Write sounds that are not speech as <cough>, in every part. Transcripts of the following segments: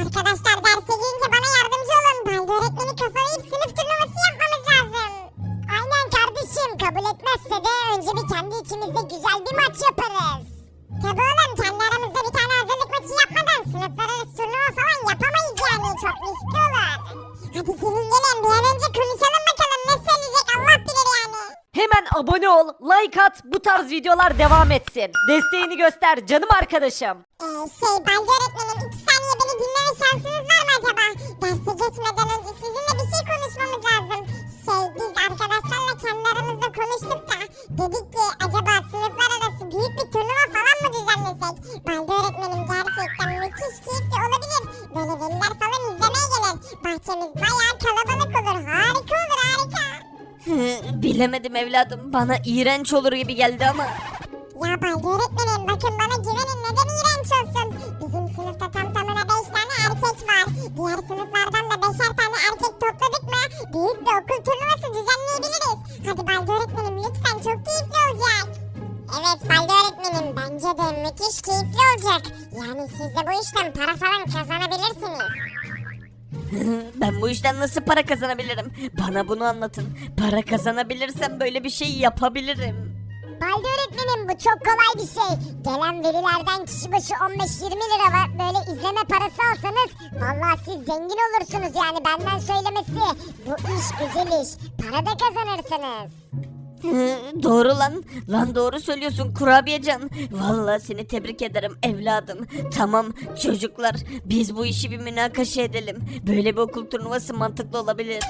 Arkadaşlar derse gelince bana yardımcı olun. Balde öğretmeni kafalayıp sınıf turnuvası yapmamız lazım. Aynen kardeşim kabul etmezse de önce bir kendi içimizde güzel bir maç yaparız. Tabi oğlum kendi aramızda bir tane hazırlık maçı yapmadan sınıflar arası turnuva falan yapamayız yani çok riskli olur. Hadi gelin gelin bir an önce konuşalım bakalım ne söyleyecek Allah bilir yani. Hemen abone ol, like at, bu tarz videolar devam etsin. Desteğini göster canım arkadaşım. Ee, şey Balde öğretmenim iki şansınız var mı acaba? Derse geçmeden önce sizinle bir şey konuşmamız lazım. Şey biz arkadaşlarla kendi aramızda konuştuk da dedik ki acaba sınıflar arası büyük bir turnuva falan mı düzenlesek? Balde öğretmenim gerçekten müthiş keyifli olabilir. Böyle veliler falan izlemeye gelir. Bahçemiz bayağı kalabalık olur. Harika olur harika. Bilemedim evladım. Bana iğrenç olur gibi geldi ama. Ya Balde öğretmenim bakın bana güvenin neden var. Diğer sınıflardan da 5'er tane erkek topladık mı büyük bir okul turnuvası düzenleyebiliriz. Hadi Balde öğretmenim lütfen çok keyifli olacak. Evet Balde öğretmenim bence de müthiş keyifli olacak. Yani siz de bu işten para falan kazanabilirsiniz. <laughs> ben bu işten nasıl para kazanabilirim? Bana bunu anlatın. Para kazanabilirsem böyle bir şey yapabilirim. Balde öğretmenim bu çok kolay bir şey. Gelen verilerden kişi başı 15-20 lira var. Böyle izleme parası alsanız vallahi siz zengin olursunuz yani benden söylemesi. Bu iş güzel iş. Para da kazanırsınız. doğru lan. Lan doğru söylüyorsun kurabiyecan. Vallahi seni tebrik ederim evladım. Tamam çocuklar biz bu işi bir münakaşa edelim. Böyle bir okul turnuvası mantıklı olabilir.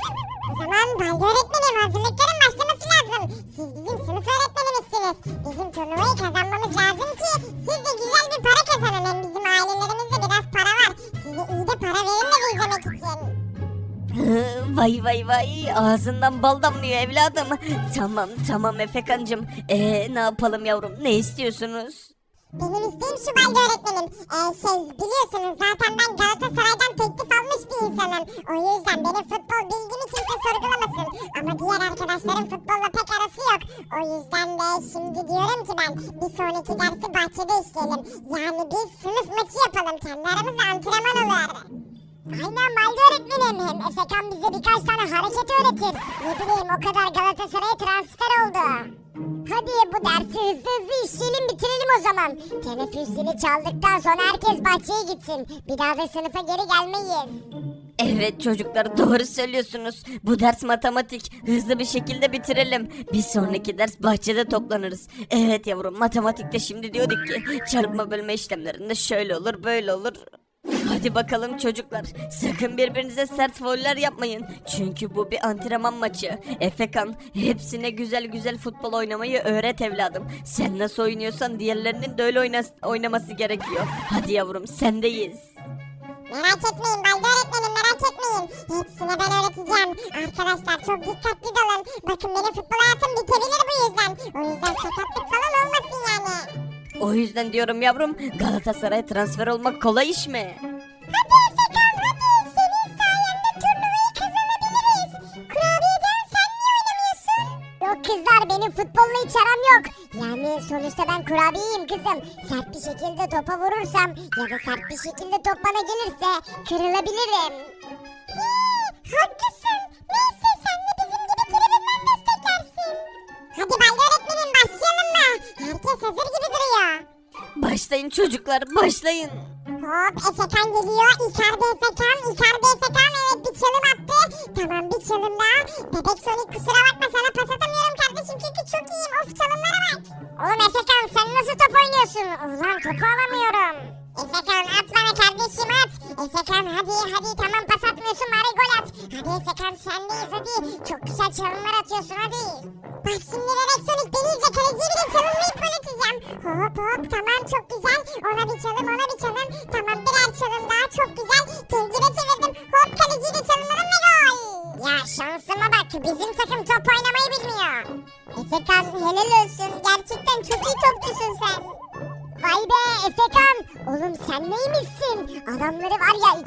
O zaman Balde öğretmenim hazırlıkların başlaması lazım. Siz bizim sınıf öğretmenimizsiniz. Bizim turnuvayı kazanmamız lazım ki siz de güzel bir para kazanın. Hem bizim ailelerimizde biraz para var. Size iyi de para verirler izlemek için. <laughs> vay vay vay ağzından bal damlıyor evladım. Tamam tamam Efekancım. Ee, ne yapalım yavrum ne istiyorsunuz? Benim isteğim şu Balde öğretmenim. Ee, şey biliyorsunuz zaten ben Galatasaray'dan teklif almış bir insanım. O yüzden benim futbol bilgimi kimse sorgulamasın. Ama diğer arkadaşlarım futbolla pek arası yok. O yüzden de şimdi diyorum ki ben bir sonraki dersi bahçede işleyelim. Yani biz sınıf maçı yapalım. Kendi aramızda antrenman olur. Aynen Balde öğretmenim. Hem Efekan bize birkaç tane hareket öğretir. Ne bileyim o kadar Galatasaray'a transfer oldu. Hadi bu dersi hızlı hızlı işleyelim bitirelim o zaman. Teneffüs çaldıktan sonra herkes bahçeye gitsin. Bir daha da sınıfa geri gelmeyiz. Evet çocuklar doğru söylüyorsunuz. Bu ders matematik. Hızlı bir şekilde bitirelim. Bir sonraki ders bahçede toplanırız. Evet yavrum matematikte şimdi diyorduk ki çarpma bölme işlemlerinde şöyle olur böyle olur. Hadi bakalım çocuklar. Sakın birbirinize sert fauller yapmayın. Çünkü bu bir antrenman maçı. Efekan hepsine güzel güzel futbol oynamayı öğret evladım. Sen nasıl oynuyorsan diğerlerinin de öyle oyna- oynaması gerekiyor. Hadi yavrum sendeyiz. Merak etmeyin Balde öğretmenim merak etmeyin. Hepsine ben öğreteceğim. Arkadaşlar çok dikkatli dalın. Bakın benim futbol hayatım bitebilir bu yüzden. O yüzden sakatlık falan olmasın yani. O yüzden diyorum yavrum Galatasaray'a transfer olmak kolay iş mi? Hadi Efekan hadi. Senin sayende turnuvayı kazanabiliriz. Kurabiyeden sen niye oynamıyorsun? Yok kızlar benim futbolla hiç yok. Yani sonuçta ben kurabiyeyim kızım. Sert bir şekilde topa vurursam ya da sert bir şekilde top bana gelirse kırılabilirim. Hii, haklısın. Neyse sen de bizim gibi tribünden desteklersin. Hadi Balde öğretmenim başlayalım mı? Herkes hazır gibi duruyor. Başlayın çocuklar başlayın. Hop Efekan geliyor. Icardi Efekan. Icardi Efekan. Evet bir çalım attı. Tamam bir çalım daha. Bebek Sonic kusura bakma sana pas atamıyorum kardeşim çünkü çok iyiyim. Of çalımlara bak. Oğlum Efekan sen nasıl top oynuyorsun? Ulan topu alamıyorum. Efekan at bana kardeşim at. Efekan hadi hadi tamam pas atmıyorsun bari gol at. Hadi Efekan sendeyiz hadi. Çok güzel çalımlar atıyorsun hadi. Bak şimdi Bebek Sonic beni izle kaleciyi bile çalımlayıp gol atacağım. Hop hop tamam çok güzel. Ona bir çalım ona bir çalım.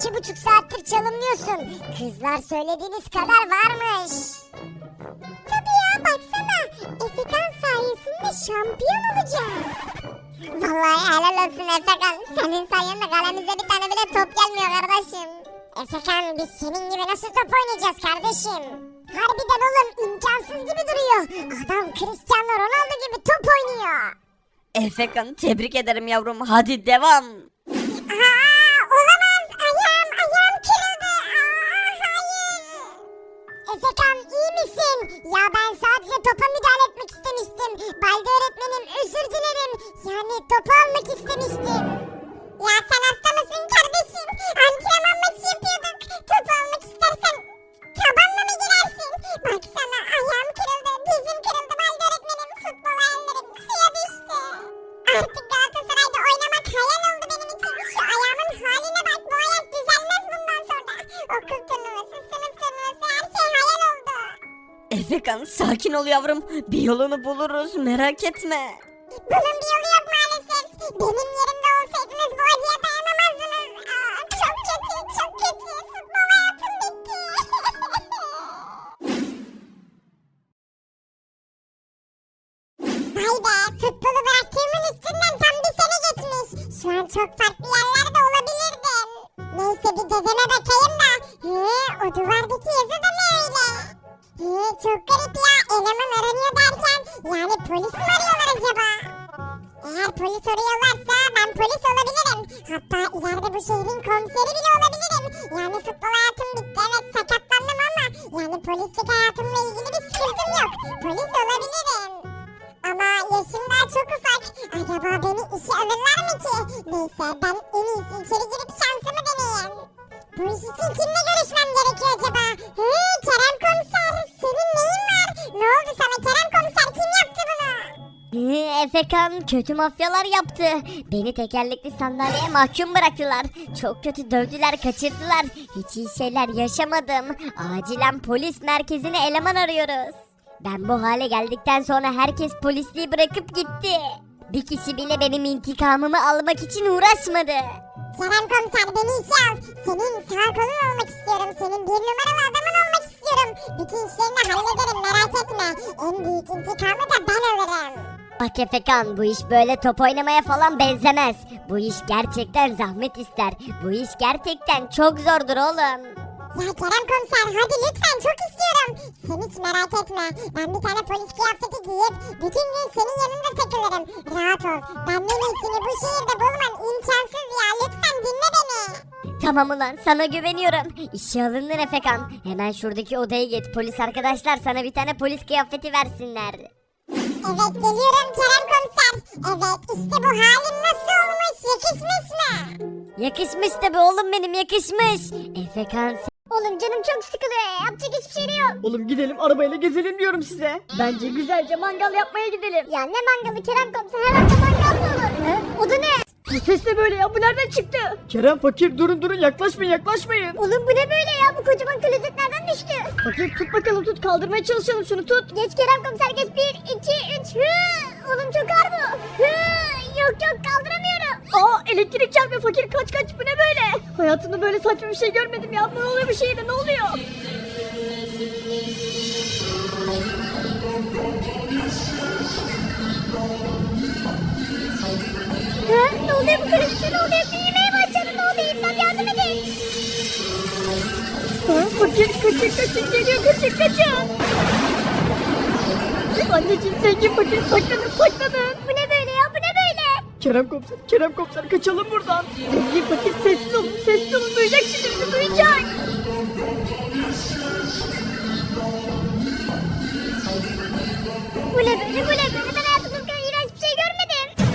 İki buçuk saattir çalımlıyorsun. Kızlar söylediğiniz kadar varmış. Tabii ya baksana. Efekan sayesinde şampiyon olacağız. Vallahi helal olsun Efekan. Senin sayende kalemize bir tane bile top gelmiyor kardeşim. Efekan biz senin gibi nasıl top oynayacağız kardeşim? Harbiden oğlum imkansız gibi duruyor. Adam Cristiano Ronaldo gibi top oynuyor. Efekan tebrik ederim yavrum. Hadi devam. Müdahale etmek istemiştim. Balde öğretmenim özür dilerim. Yani topu almak istemiştim. Ya sen hasta mısın kardeşim? Sakin ol yavrum. Bir yolunu buluruz merak etme. Bunun bir yolu yok maalesef. Benim yerimde olsaydınız bu acıya dayanamazdınız. Aa, çok kötü, çok kötü. Futbol hayatım bitti. Vay be, futbolu bıraktığımın üstünden tam bir sene geçmiş. Şu an çok farklı yerlerde olabilirdim. Neyse bir dedeme bakayım da. He, o duvardaki yazı da ne öyle? He, çok garip ya. Eleman aranıyor derken yani polis mi arıyorlar acaba? Eğer polis arıyorlarsa ben polis olabilirim. Hatta ileride bu şehrin komiseri bile olabilirim. Yani futbol hayatım bitti evet sakatlandım ama yani polislik hayatımla ilgili bir sıkıntım yok. Polis olabilirim. Ama yaşım daha çok ufak. Acaba beni işe alırlar mı ki? Neyse ben en iyisi içeri girip şansımı deneyeyim. Bu iş için kimle görüşmem gerekiyor acaba? Hı, Kerem komiser senin neyin var? Ne oldu sana Kerem komiser kim yaptı bunu? Hı, Efekan kötü mafyalar yaptı. Beni tekerlekli sandalyeye mahkum bıraktılar. Çok kötü dövdüler, kaçırdılar. Hiç iyi şeyler yaşamadım. Acilen polis merkezine eleman arıyoruz. Ben bu hale geldikten sonra herkes polisliği bırakıp gitti. Bir kişi bile benim intikamımı almak için uğraşmadı. Kerem komiser beni işe al. Senin sağ kolun olmak istiyorum. Senin bir numaralı adamın olmak istiyorum. Bütün işlerini hallederim merak etme. En büyük intikamı da ben alırım. Bak Efekan bu iş böyle top oynamaya falan benzemez. Bu iş gerçekten zahmet ister. Bu iş gerçekten çok zordur oğlum. Ya Kerem komiser hadi lütfen çok istiyorum. Sen hiç merak etme. Ben bir tane polis kıyafeti giyip bütün gün senin yanında takılırım. Rahat ol. Benden iyisini bu şehirde bulman imkansız ya. Lütfen dinle beni. Tamam ulan sana güveniyorum. İşe alındın Efekan. Hemen şuradaki odaya git. Polis arkadaşlar sana bir tane polis kıyafeti versinler. Evet geliyorum Kerem komiser. Evet işte bu halin nasıl olmuş? Yakışmış mı? Yakışmış tabi oğlum benim yakışmış. Efekan Oğlum canım çok sıkılıyor ya. Yapacak hiçbir şey yok. Oğlum gidelim arabayla gezelim diyorum size. Bence güzelce mangal yapmaya gidelim. Ya ne mangalı Kerem komiser herhalde mangal mı olur? He? O da ne? Bu ses de böyle ya bu nereden çıktı? Kerem fakir durun durun yaklaşmayın yaklaşmayın. Oğlum bu ne böyle ya? Bu kocaman klozet nereden düştü? Fakir tut bakalım tut kaldırmaya çalışalım şunu tut. Geç Kerem komiser geç. Bir, iki, üç. Hı! Oğlum çok ağır bu. Hı! Yok yok kaldıramıyorum. Aa elektrik çarpıyor fakir kaç kaç bu ne böyle? Hayatımda böyle saçma bir şey görmedim ya. Ne oluyor bu şehirde ne oluyor? Ha? Ne oluyor bu klozete ne oluyor? Büyümeye başladı ne oluyor? İmdat yardım edin. Ha, fakir kaçın kaçın geliyor kaçın kaçın. Anneciğim zengin fakir saklanın saklanın. Bu ne böyle Kerem komiser Kerem komiser kaçalım buradan. Zengin fakir sessiz olun sessiz olun duyacak şimdi bizi duyacak. Bu ne böyle bu ne böyle? Ben hayatımda bu kadar iğrenç bir şey görmedim.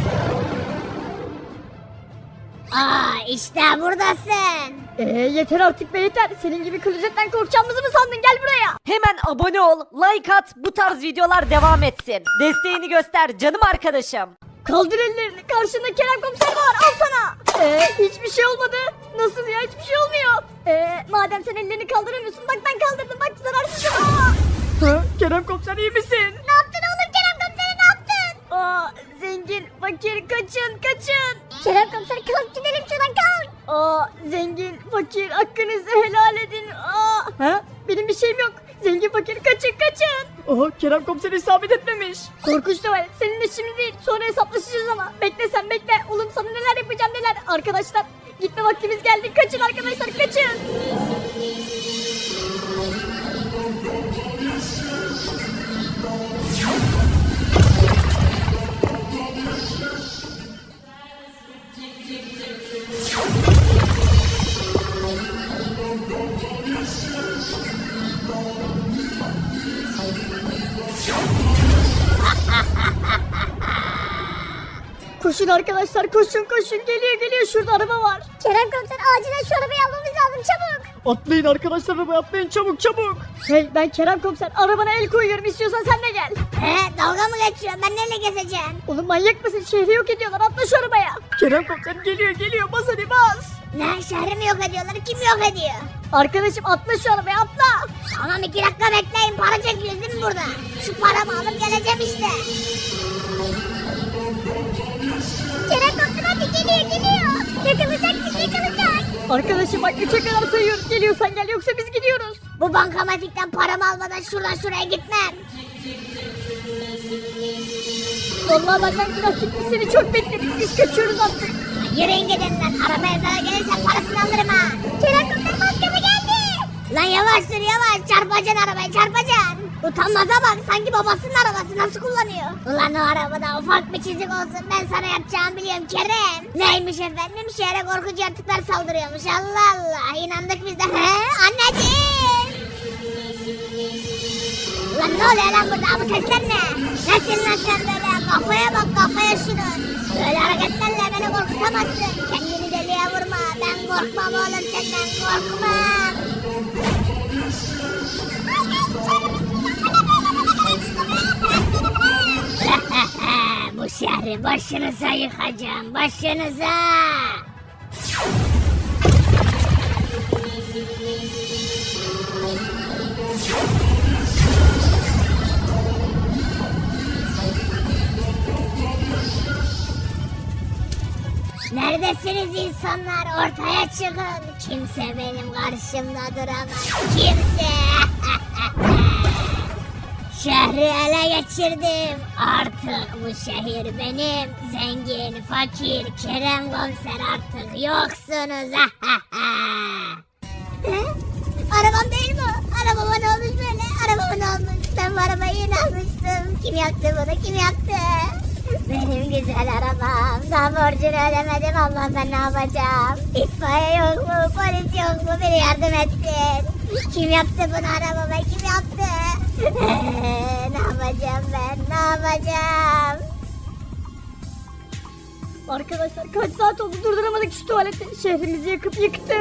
Aa işte buradasın. Ee yeter artık be yeter. Senin gibi klozetten korkacağımızı mı sandın gel buraya. Hemen abone ol, like at, bu tarz videolar devam etsin. Desteğini göster canım arkadaşım. Kaldır ellerini karşında Kerem komiser var al sana. Ee hiçbir şey olmadı. Nasıl ya hiçbir şey olmuyor. Ee madem sen ellerini kaldıramıyorsun bak ben kaldırdım bak zararsızım. Aa! Ha, Kerem komiser iyi misin? Ne yaptın oğlum Kerem komisere ne yaptın? Aa zengin fakir kaçın kaçın. Kerem komiser kalk gidelim şuradan kalk. Aa zengin fakir hakkınızı helal edin. Aa ha benim bir şeyim yok. Zengin fakir kaçın Oha Kerem komiser isabet etmemiş. Korkunç tuvalet seninle şimdi değil sonra hesaplaşacağız ama. Bekle sen bekle. Oğlum sana neler yapacağım neler. Arkadaşlar gitme vaktimiz geldi. Kaçın arkadaşlar kaçın. <laughs> Koşun arkadaşlar koşun koşun geliyor geliyor şurada araba var. Kerem komiser acilen şu arabayı almamız lazım çabuk. Atlayın arkadaşlar arabaya atlayın çabuk çabuk. Hey ben Kerem komiser arabana el koyuyorum istiyorsan sen de gel. He dalga mı geçiyorsun ben neyle gezeceğim? Oğlum manyak mısın şehri yok ediyorlar atla şu arabaya. Kerem komiser geliyor geliyor bas hadi bas. Ne şehri mi yok ediyorlar kim yok ediyor? Arkadaşım atla şu arabaya atla. Tamam iki dakika bekleyin para çekiyoruz değil mi burada? Şu paramı alıp geleceğim işte. Kerem komiser hadi geliyor geliyor. Yakalayacak bizi yakalayacak. Arkadaşım bak 3'e kadar sayıyorum geliyorsan gel yoksa biz gidiyoruz. Bu bankamatikten paramı almadan şuradan şuraya gitmem. Vallahi benden günah gitti seni çok bekledik biz kaçıyoruz artık. Yürüyün gidin lan. Arabaya zarar gelirse parasını alırım ha. Kerem geldi. Lan yavaş sür yavaş. Çarpacaksın arabayı çarpacaksın. Utanmaza bak sanki babasının arabası nasıl kullanıyor. Ulan o arabada ufak bir çizik olsun ben sana yapacağımı biliyorum Kerem. Neymiş efendim şehre korkunç yaratıklar saldırıyormuş Allah Allah inandık biz de. He anneciğim. Lan ne oluyor lan burada bu sesler ne? Nesin lan sen böyle? Kafaya bak kafaya şunun. Böyle hareketlerle beni korkutamazsın. Kendini deliye vurma. Ben korkmam oğlum senden korkmam. Şehri başınıza yıkacağım. Başınıza. Neredesiniz insanlar? Ortaya çıkın. Kimse benim karşımda duramaz. Kimse. <laughs> Şehri ele geçirdim. Artık bu şehir benim. Zengin, fakir, Kerem komiser artık yoksunuz. Arabam değil mi? Arabama ne olmuş böyle? Arabama ne olmuş? Ben bu arabayı yeni almıştım. Kim yaktı bunu? Kim yaktı? Benim güzel arabam. Daha borcunu ödemedim. Allah ben ne yapacağım? İtfaiye yok mu? Polis yok mu? Biri yardım etsin. Kim yaptı bunu arabama? Kim yaptı? Ne yapacağım ben? Ne yapacağım? Arkadaşlar kaç saat oldu durduramadık şu tuvaleti. Şehrimizi yakıp yıktı.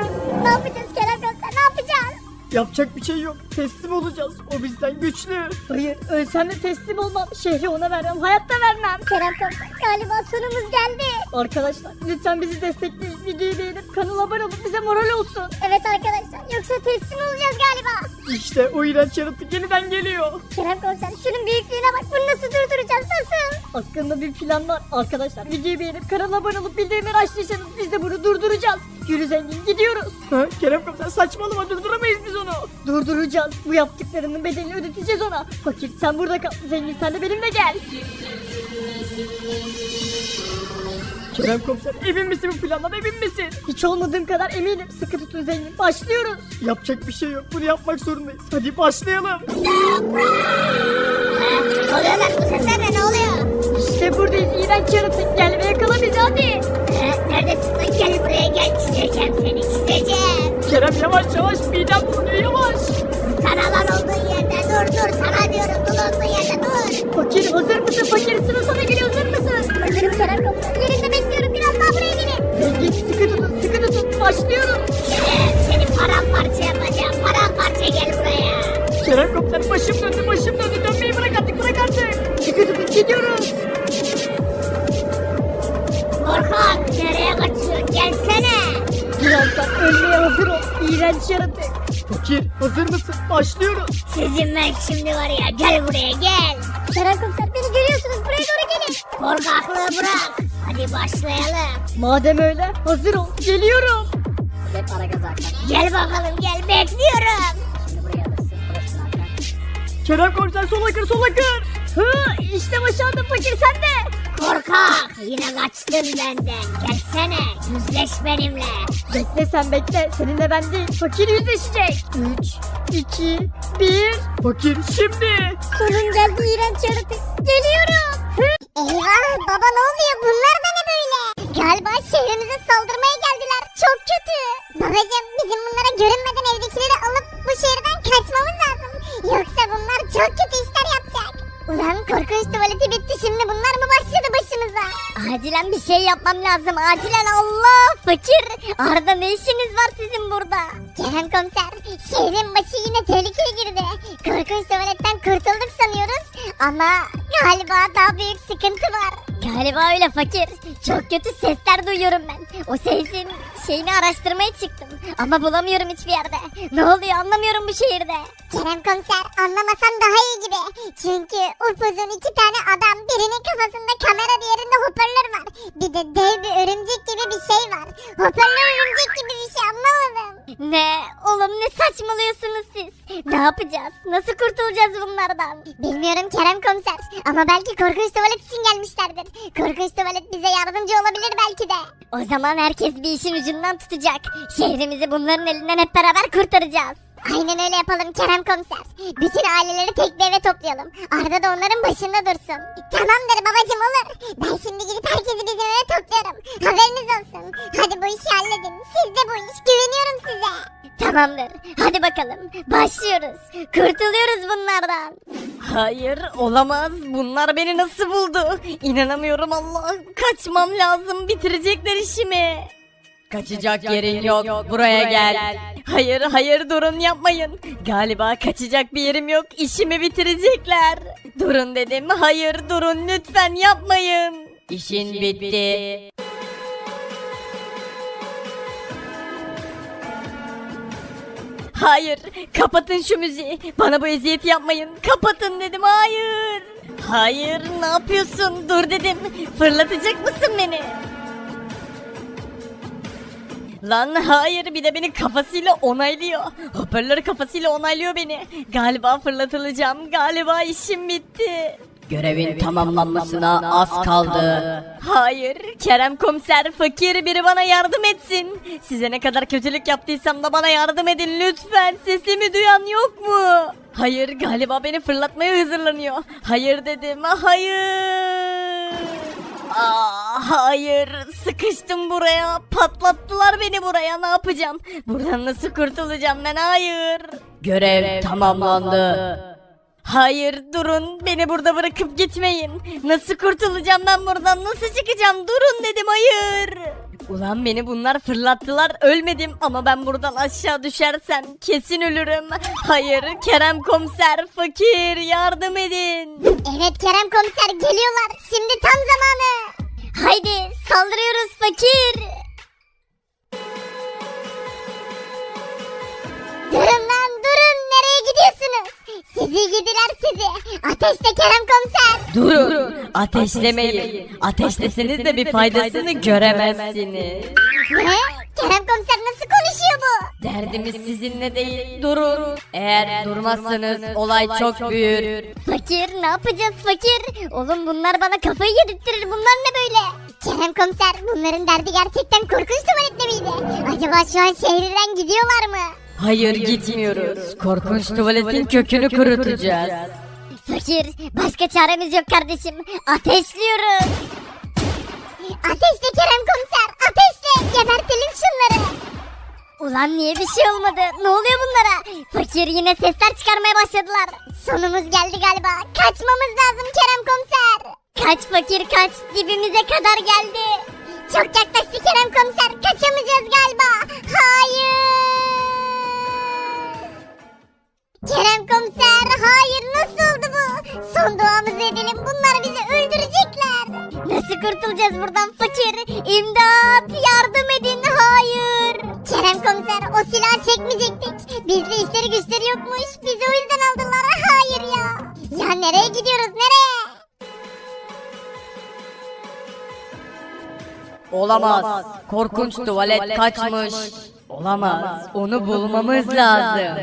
Ne yapacağız Kerem Komiser? Ne yapacağız? Yapacak bir şey yok. Teslim olacağız. O bizden güçlü. Hayır ölsem de teslim olmam. Şehri ona vermem. Hayatta vermem. Kerem Komiser galiba sonumuz geldi. Arkadaşlar lütfen bizi destekleyin. Videoyu beğenip kanala abone olup bize moral olsun. Evet arkadaşlar yoksa teslim olacağız galiba. İşte o iğrenç yaratık yeniden geliyor. Kerem Komiser şunun büyüklüğüne bak bunu nasıl durduracağız nasıl? Hakkında bir plan var. Arkadaşlar videoyu beğenip kanala abone olup bildirimleri açtıysanız biz de bunu durduracağız. Yürü zengin gidiyoruz. Ha, Kerem komiser saçmalama durduramayız biz onu. Durduracağız. Bu yaptıklarının bedelini ödeteceğiz ona. Fakir sen burada kal. Zengin sen de benimle gel. Kerem komiser emin misin bu plandan emin misin? Hiç olmadığım kadar eminim. Sıkı tutun zengin. Başlıyoruz. Yapacak bir şey yok. Bunu yapmak zorundayız. Hadi başlayalım. Ne oluyor lan bu sesler ne, oluyor? İşte buradayız. İğrenç yaratık. Gel ve yakala bizi hadi. Neredesin lan gel buraya gel çizeceğim seni çizeceğim. Kerem yavaş yavaş midem bulanıyor yavaş. Sana lan olduğun yerde dur dur sana diyorum dur olduğun yerde dur. Fakir hazır mısın? Fakir sıra sana geliyor hazır mısın? Hazırım Kerem Komiser yerinde bekliyorum biraz daha buraya gelin. Zengin sıkı tutun sıkı tutun başlıyorum. Kerem seni paramparça yapacağım paramparça gel buraya. Kerem komiser başım döndü başım Fakir hazır mısın? Başlıyoruz. Sizin ben şimdi var ya gel buraya gel. Kerem Komiser beni görüyorsunuz buraya doğru gelin. Korkaklığı bırak. Hadi başlayalım. Madem öyle hazır ol. Geliyorum. Gel bakalım gel bekliyorum. Şimdi buraya alırsın. Burasını Kerem komiser sola kır sola kır. Hı, işte başardım fakir sen de. Korkak yine kaçtın benden. Gelsene yüzleş benimle. Bekle sen bekle. Seninle ben değil. Fakir yüzleşecek. 3, 2, 1. Fakir şimdi. Sonun geldi iğrenç yaratık. Geliyorum. Eyvah baba ne oluyor bunlar da ne böyle? Galiba şehrimize saldırmaya geldiler. Çok kötü. Babacım bizim bunlara görünmeden evdekileri alıp bu şehirden kaçmamız lazım. Yoksa bunlar çok kötü işler yapacak. Ulan korkunç tuvaleti bitti şimdi bunlar? Acilen bir şey yapmam lazım acilen Allah fakir. Arda ne işiniz var sizin burada? Kerem komiser şehrin başı yine tehlikeye girdi. Korkunç tuvaletten kurtulduk sanıyoruz ama galiba daha büyük sıkıntı var. Galiba öyle fakir. Çok kötü sesler duyuyorum ben. O sesin şeyini araştırmaya çıktım. Ama bulamıyorum hiçbir yerde. Ne oluyor anlamıyorum bu şehirde. Kerem komiser anlamasan daha iyi gibi. Çünkü upuzun iki tane adam birinin kafasında kamera diğerinde hoparlör var. Bir de dev bir örümcek gibi bir şey var. Hoparlör örümcek gibi bir şey anlamadım. Ne? Oğlum ne saçmalıyorsunuz siz? Ne yapacağız? Nasıl kurtulacağız bunlardan? Bilmiyorum Kerem komiser. Ama belki korkunç tuvalet için gelmişlerdir. Korkunç tuvalet bize yardımcı olabilir belki de. O zaman herkes bir işin ucundan tutacak. Şehrimizi bunların elinden hep beraber kurtaracağız. Aynen öyle yapalım Kerem komiser. Bütün aileleri tek bir eve toplayalım. Arda da onların başında dursun. Tamamdır babacım olur. Ben şimdi gidip herkesi bizim eve topluyorum. Haberiniz olsun. Hadi bu işi halledin. Siz de bu iş. Güveniyorum size. Tamamdır. Hadi bakalım. Başlıyoruz. Kurtuluyoruz bunlardan. Hayır olamaz. Bunlar beni nasıl buldu? İnanamıyorum Allah. Kaçmam lazım. Bitirecekler işimi. Kaçacak yerin yok. Buraya gel. Hayır hayır durun yapmayın. Galiba kaçacak bir yerim yok. İşimi bitirecekler. Durun dedim. Hayır durun lütfen yapmayın. İşin bitti. Hayır, kapatın şu müziği. Bana bu eziyeti yapmayın. Kapatın dedim. Hayır. Hayır, ne yapıyorsun? Dur dedim. Fırlatacak mısın beni? Lan hayır bir de beni kafasıyla onaylıyor. Hoparlör kafasıyla onaylıyor beni. Galiba fırlatılacağım. Galiba işim bitti. Görevin tamamlanmasına az kaldı. Hayır, Kerem komiser fakir biri bana yardım etsin. Size ne kadar kötülük yaptıysam da bana yardım edin lütfen. Sesimi duyan yok mu? Hayır, galiba beni fırlatmaya hazırlanıyor. Hayır dedim, hayır. Aa, hayır, sıkıştım buraya. Patlattılar beni buraya. Ne yapacağım? Buradan nasıl kurtulacağım ben? Hayır. Görev tamamlandı. Hayır durun beni burada bırakıp gitmeyin. Nasıl kurtulacağım ben buradan nasıl çıkacağım durun dedim hayır. Ulan beni bunlar fırlattılar ölmedim ama ben buradan aşağı düşersem kesin ölürüm. Hayır Kerem komiser fakir yardım edin. Evet Kerem komiser geliyorlar. Şimdi tam zamanı. Haydi saldırıyoruz fakir. Durun lan durun nereye gidiyorsunuz? Sizi gidiler sizi. Ateşte Kerem komiser. Durun ateşlemeyin. Ateşleseniz de bir faydasını göremezsiniz. Ne? Kerem komiser nasıl konuşuyor bu? Derdimiz sizinle değil durun. Eğer durmazsanız olay çok büyür. Fakir ne yapacağız fakir? Oğlum bunlar bana kafayı yedirttirir bunlar ne böyle? Kerem komiser bunların derdi gerçekten korkunç tuvaletle miydi? Acaba şu an şehirden gidiyorlar mı? Hayır gitmiyoruz. Korkunç tuvaletin kökünü kurutacağız. Fakir başka çaremiz yok kardeşim. Ateşliyoruz. Ateşle Kerem komiser ateşle gebertelim şunları. Ulan niye bir şey olmadı? Ne oluyor bunlara? Fakir yine sesler çıkarmaya başladılar. Sonumuz geldi galiba. Kaçmamız lazım Kerem komiser. Kaç fakir kaç dibimize kadar geldi. Çok yaklaştı Kerem komiser. Kaçamayacağız galiba. Hayır. Kerem komiser hayır nasıl oldu bu? Son duamızı edelim bunlar bizi öldürecekler. Nasıl kurtulacağız buradan fakir? İmdat yardım edin hayır. Kerem komiser o silahı çekmeyecektik. Bizde işleri güçleri yokmuş. Bizi o yüzden aldılar hayır ya. Ya nereye gidiyoruz nereye? Olamaz. Korkunç tuvalet kaçmış. Olamaz. Onu bulmamız lazım.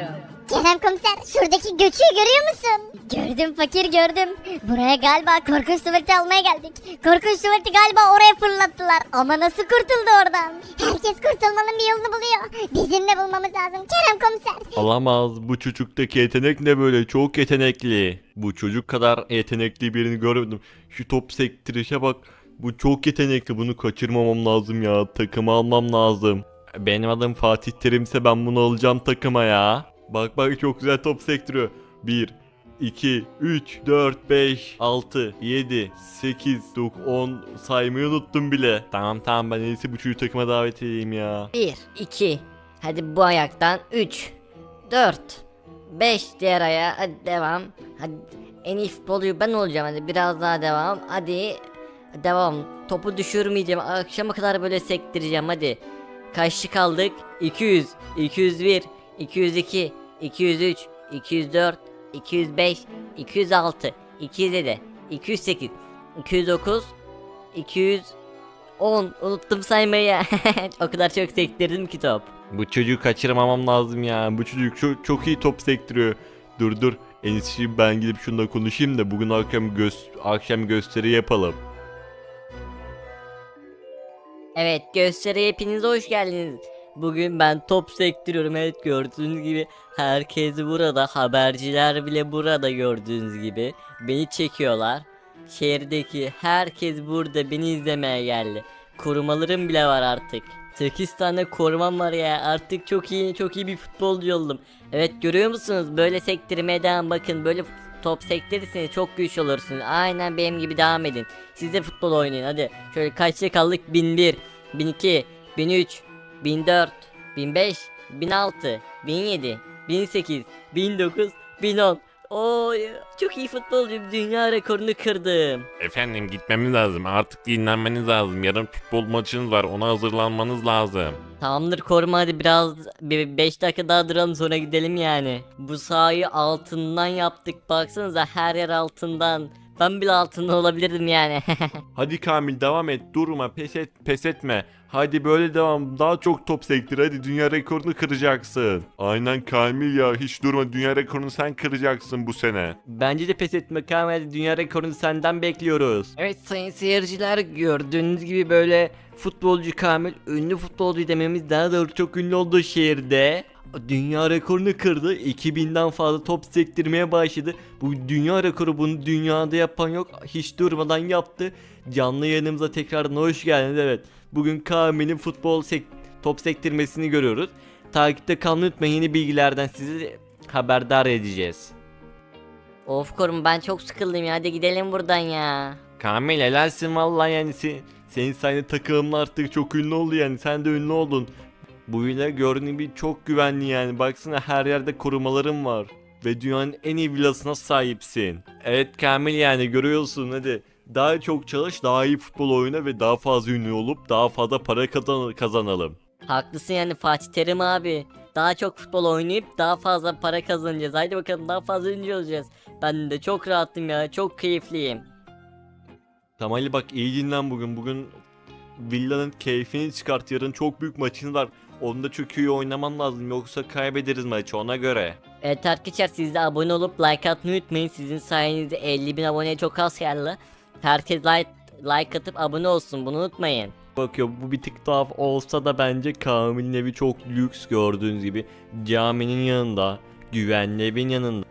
Kerem komiser şuradaki göçüğü görüyor musun? Gördüm fakir gördüm. Buraya galiba korkunç tuvaleti almaya geldik. Korkunç tuvaleti galiba oraya fırlattılar. Ama nasıl kurtuldu oradan? Herkes kurtulmanın bir yolunu buluyor. Bizim de bulmamız lazım Kerem komiser. Alamaz. Bu çocuktaki yetenek ne böyle? Çok yetenekli. Bu çocuk kadar yetenekli birini görmedim. Şu top sektirişe bak. Bu çok yetenekli. Bunu kaçırmamam lazım ya. Takımı almam lazım. Benim adım Fatih Terim'se ben bunu alacağım takıma ya. Bak bak çok güzel top sektiriyor. 1 2 3 4 5 6 7 8 9 10 saymayı unuttum bile. Tamam tamam ben en iyisi bu çocuğu takıma davet edeyim ya. 1, 2, hadi bu ayaktan 3, 4, 5 diğer ayağa hadi devam. Hadi en iyi futbolcu ben olacağım hadi biraz daha devam. Hadi devam. Topu düşürmeyeceğim. Akşama kadar böyle sektireceğim hadi. Kaçlı kaldık? 200, 201, 202, 203, 204, 205, 206, 207, 208, 209, 200 10 unuttum saymayı. <laughs> o kadar çok sektirdim ki top. Bu çocuğu kaçırmamam lazım ya. Bu çocuk çok, çok iyi top sektiriyor. Dur dur. En iyisi ben gidip şununla konuşayım da bugün akşam göz akşam gösteri yapalım. Evet gösteriye hepiniz hoş geldiniz. Bugün ben top sektiriyorum evet gördüğünüz gibi herkes burada haberciler bile burada gördüğünüz gibi beni çekiyorlar. Şehirdeki herkes burada beni izlemeye geldi. Korumalarım bile var artık. 8 tane korumam var ya artık çok iyi çok iyi bir futbolcu oldum. Evet görüyor musunuz böyle sektirmeye devam bakın böyle top sektirirseniz çok güçlü olursunuz. Aynen benim gibi devam edin. Siz de futbol oynayın hadi. Şöyle kaçta kaldık? 1001, 1002, 1003, 1004, 1005, 1006, 1007, 1008, 1009, 1010. Oy çok iyi futbolcuyum. Dünya rekorunu kırdım. Efendim gitmemiz lazım. Artık dinlenmeniz lazım. Yarın futbol maçınız var. Ona hazırlanmanız lazım. Tamamdır koruma hadi biraz 5 dakika daha duralım sonra gidelim yani. Bu sahayı altından yaptık baksanıza her yer altından. Ben bile altında olabilirdim yani. <laughs> Hadi Kamil devam et. Durma, pes et, pes etme. Hadi böyle devam. Daha çok top sektir. Hadi dünya rekorunu kıracaksın. Aynen Kamil ya. Hiç durma. Dünya rekorunu sen kıracaksın bu sene. Bence de pes etme Kamil. Dünya rekorunu senden bekliyoruz. Evet sayın seyirciler gördüğünüz gibi böyle futbolcu Kamil ünlü futbolcu dememiz daha doğru çok ünlü olduğu şehirde dünya rekorunu kırdı. 2000'den fazla top sektirmeye başladı. Bu dünya rekoru bunu dünyada yapan yok. Hiç durmadan yaptı. Canlı yayınımıza tekrardan hoş geldiniz. Evet. Bugün Kamil'in futbol sek top sektirmesini görüyoruz. Takipte kalın unutmayın yeni bilgilerden sizi haberdar edeceğiz. of koruma ben çok sıkıldım ya hadi gidelim buradan ya. Kamil helalsin vallahi yani sen, senin sayende takımın artık çok ünlü oldu yani. Sen de ünlü oldun. Bu villa gördüğün gibi çok güvenli yani. Baksana her yerde korumalarım var. Ve dünyanın en iyi villasına sahipsin. Evet Kamil yani görüyorsun hadi. Daha çok çalış, daha iyi futbol oyna ve daha fazla ünlü olup daha fazla para kazan kazanalım. Haklısın yani Fatih Terim abi. Daha çok futbol oynayıp daha fazla para kazanacağız. Haydi bakalım daha fazla ünlü olacağız. Ben de çok rahatım ya. Çok keyifliyim. Tamam Ali bak iyi dinlen bugün. Bugün villanın keyfini çıkart. Yarın çok büyük maçın var. Onda çok iyi oynaman lazım. Yoksa kaybederiz maçı ona göre. Evet arkadaşlar siz de abone olup like atmayı unutmayın. Sizin sayenizde 50 bin aboneye çok az geldi. Herkes like, like atıp abone olsun bunu unutmayın. Bakıyor bu bir tık tuhaf olsa da bence Kamil'in evi çok lüks gördüğünüz gibi. Caminin yanında, güvenli evin yanında,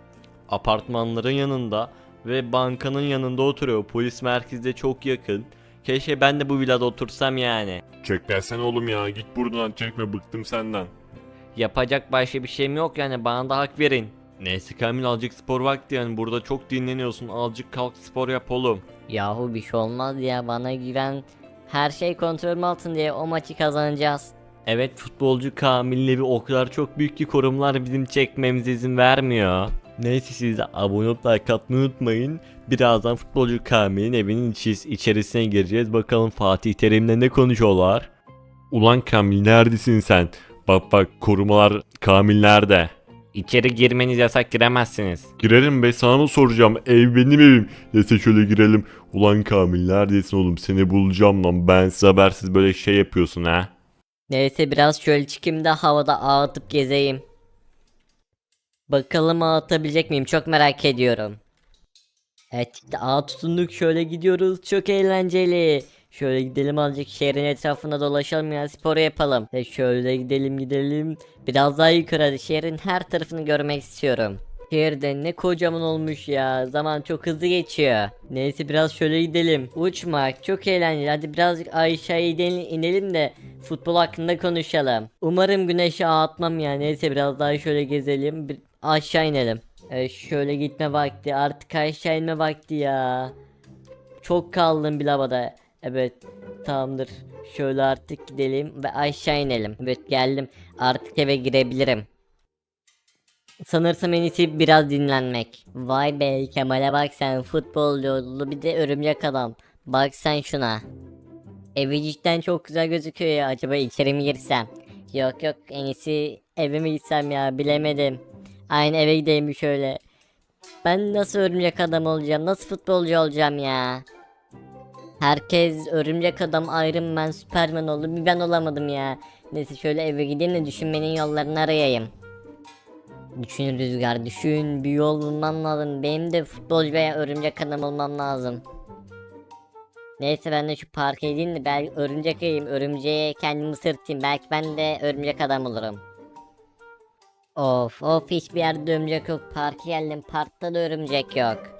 apartmanların yanında ve bankanın yanında oturuyor. Polis merkezde çok yakın. Keşke ben de bu villada otursam yani. Çek versene oğlum ya. Git buradan çekme. Bıktım senden. Yapacak başka bir şeyim yok yani bana da hak verin. Neyse Kamil azıcık spor vakti yani burada çok dinleniyorsun. Azıcık kalk spor yap oğlum. Yahu bir şey olmaz ya bana güven. Her şey kontrolüm altında diye o maçı kazanacağız. Evet futbolcu Kamil'in evi o kadar çok büyük ki korumlar bizim çekmemize izin vermiyor. Neyse siz de abone olup like atmayı unutmayın. Birazdan futbolcu Kamil'in evinin içerisine gireceğiz. Bakalım Fatih Terim'le ne konuşuyorlar. Ulan Kamil neredesin sen? Bak bak korumalar Kamil nerede? İçeri girmeniz yasak giremezsiniz. Girelim be sana mı soracağım? Ev benim evim. Neyse şöyle girelim. Ulan Kamil neredesin oğlum? Seni bulacağım lan. Ben size habersiz böyle şey yapıyorsun ha. Neyse biraz şöyle çıkayım da havada ağ atıp gezeyim. Bakalım ağ atabilecek miyim çok merak ediyorum. Evet işte ağ tutunduk şöyle gidiyoruz çok eğlenceli. Şöyle gidelim azıcık şehrin etrafında dolaşalım ya sporu yapalım. E şöyle gidelim gidelim. Biraz daha yukarı şehrin her tarafını görmek istiyorum. Şehirde ne kocaman olmuş ya. Zaman çok hızlı geçiyor. Neyse biraz şöyle gidelim. Uçmak çok eğlenceli. Hadi birazcık aşağıya inelim, de futbol hakkında konuşalım. Umarım güneşe atmam ya. Neyse biraz daha şöyle gezelim. Bir aşağı inelim. Evet şöyle gitme vakti. Artık aşağı inme vakti ya. Çok kaldım bir lavada. Evet tamamdır. Şöyle artık gidelim ve aşağı inelim. Evet geldim. Artık eve girebilirim. Sanırsam en iyisi biraz dinlenmek. Vay be Kemal'e bak sen futbolcu oldu bir de örümcek adam. Bak sen şuna. Evi cidden çok güzel gözüküyor ya acaba içeri mi girsem? Yok yok en iyisi eve mi gitsem ya bilemedim. Aynı eve gideyim şöyle. Ben nasıl örümcek adam olacağım nasıl futbolcu olacağım ya? Herkes örümcek adam Iron Man Superman oldu bir ben olamadım ya. Neyse şöyle eve gideyim de düşünmenin yollarını arayayım. Düşün Rüzgar düşün bir yol bulmam lazım. Benim de futbolcu veya örümcek adam olmam lazım. Neyse ben de şu parka gideyim de belki örümcek ayayım. Örümceğe kendimi sırtayım. Belki ben de örümcek adam olurum. Of of hiçbir yerde örümcek yok. Parka geldim parkta da örümcek yok.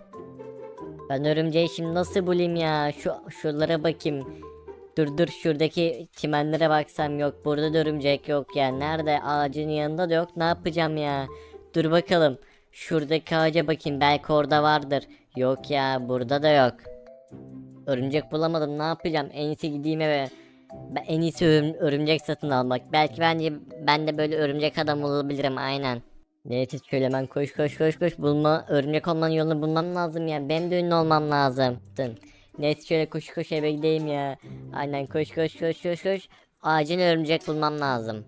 Ben örümceği şimdi nasıl bulayım ya? Şu şuralara bakayım. Dur dur şuradaki çimenlere baksam yok. Burada da örümcek yok ya. Nerede? Ağacın yanında da yok. Ne yapacağım ya? Dur bakalım. Şuradaki ağaca bakayım. Belki orada vardır. Yok ya burada da yok. Örümcek bulamadım. Ne yapacağım? En iyisi gideyim eve. Ben en iyisi örüm- örümcek satın almak. Belki bence ben de böyle örümcek adam olabilirim aynen. Neyse şöyle hemen koş koş koş koş bulma örümcek olmanın yolunu bulmam lazım ya. Benim de ünlü olmam lazım. Neyse şöyle koş koş eve gideyim ya. Aynen koş koş koş koş koş. Acil örümcek bulmam lazım.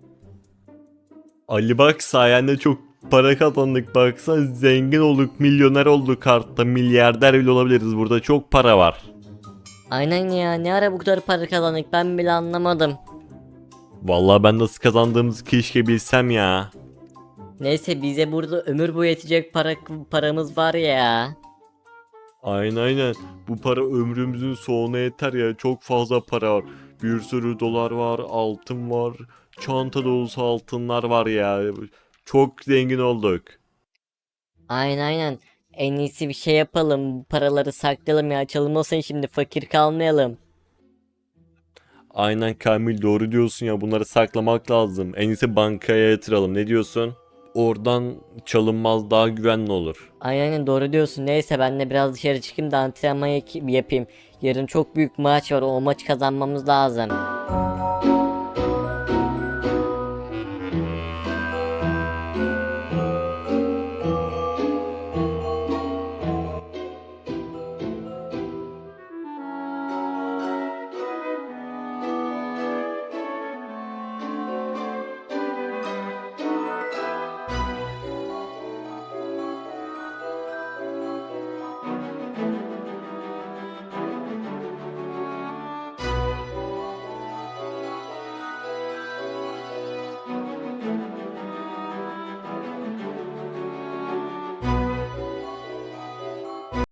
Ali bak sayende çok para kazandık baksan zengin olduk milyoner olduk hatta milyarder bile olabiliriz burada çok para var. Aynen ya ne ara bu kadar para kazandık ben bile anlamadım. Vallahi ben nasıl kazandığımızı keşke bilsem ya. Neyse bize burada ömür boyu yetecek para paramız var ya. Aynen aynen bu para ömrümüzün sonuna yeter ya çok fazla para var. Bir sürü dolar var altın var çanta dolusu altınlar var ya. Çok zengin olduk. Aynen aynen. En iyisi bir şey yapalım. Bu paraları saklayalım ya. Çalınmasın şimdi fakir kalmayalım. Aynen Kamil doğru diyorsun ya bunları saklamak lazım. En iyisi bankaya yatıralım ne diyorsun? Oradan çalınmaz daha güvenli olur. Aynen doğru diyorsun. Neyse ben de biraz dışarı çıkayım da antrenman yap- yapayım. Yarın çok büyük maç var. O maç kazanmamız lazım.